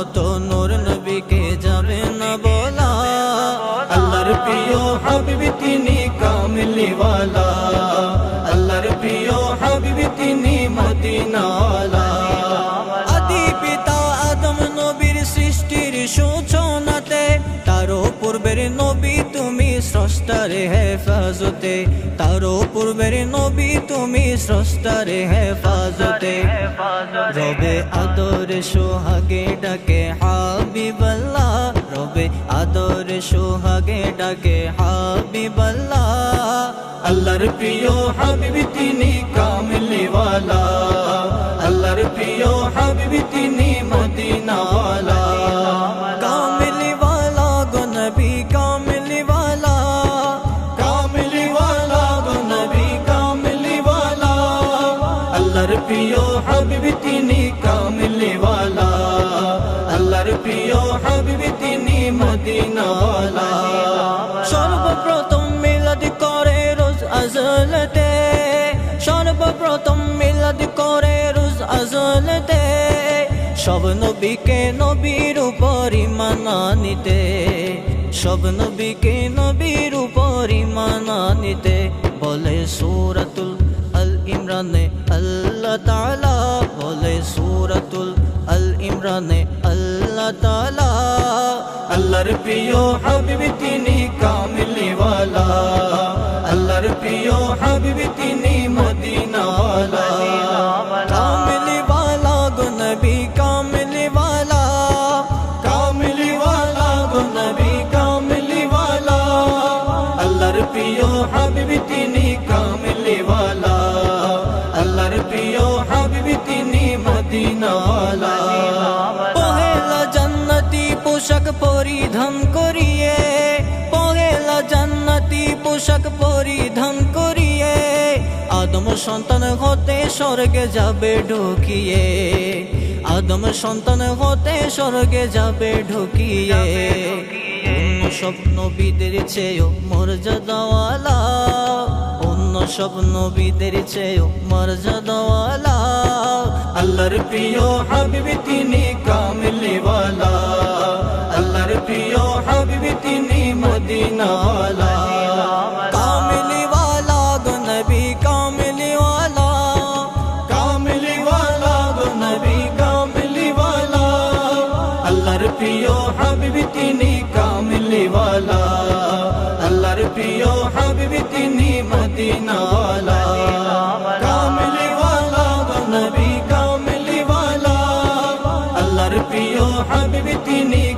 মতো নূর নবীকে যাবে না বলা। আল্লাহর প্রিয় হাবিবি তিনি কামলিওয়ালা। আল্লাহর প্রিয় হাবিবি তিনি মদিনাওয়ালা। আদি পিতা আদম নবীর সৃষ্টির সূচনাতে তারও পূর্বের নবী স্রষ্টার হেফাজতে তারও পূর্বের নবী তুমি স্রষ্টার হেফাজতে। রবে আদর সোহাগে ডাকে হাবিবাল্লাহ, রবে আদর সোহাগে ডাকে হাবিবাল্লাহ। আল্লাহর প্রিয় হাবিবি তিনি কামলিওয়ালা, আল্লাহর প্রিয় প্রিয় হাবিবি তিনি কামলিওয়ালা আল্লাহর প্রিয় হাবিবি তিনি মদিনাওয়ালা। সর্বপ্রথম মিলাদ করে রোজ আজলতে। সর্বপ্রথম মিলাদ করে রোজ আজলতে। সব নবীকে নবীর উপর মানানিতে সব নবীকে নবীর উপর মানানিতে বলে সূরাতুল আল ইমরানে তাআলা বলে সূরাতুল আল ইমরানে আল্লাহ তাআলা আল্লাহর প্রিয় হাবিব তিনি কামলিওয়ালা, আল্লাহর প্রিয় হাবিব তিনি মদিনাওয়ালা। কামলিওয়ালা গো নবী, কামলিওয়ালা কামলিওয়ালা গো নবী, কামলিওয়ালা। আল্লাহর প্রিয় হাবিব তিনি কামলিওয়ালা। তিনি পহেলা জান্নাতি পোশাক পরিধান করিয়ে, পহেলা জান্নাতি পোশাক পরিধান করিয়ে, আদম সন্তান হতে স্বর্গে যাবে ঢুকিয়ে, আদম সন্তান হতে স্বর্গে যাবে ঢুকিয়ে। অন্য সব নবীদের চেয়েও মর্যাদাওয়ালা, অন্য সব নবীদের চেয়েও মর্যাদাওয়ালা। আল্লাহর প্রিয় হাবিবি তিনি কামলিওয়ালা। আল্লাহর প্রিয় হাবিবি তিনি মদিনাওয়ালা। কামলিওয়ালা গো নবী, কামলিওয়ালা। কামলিওয়ালা গো নবী, কামলিওয়ালা। আল্লাহর প্রিয় হাবিবি তিনি কামলিওয়ালা। আল্লাহর প্রিয় হাবিবি তিনি মদিনাওয়ালা। কামলিওয়ালা গো নবী কামলিওয়ালা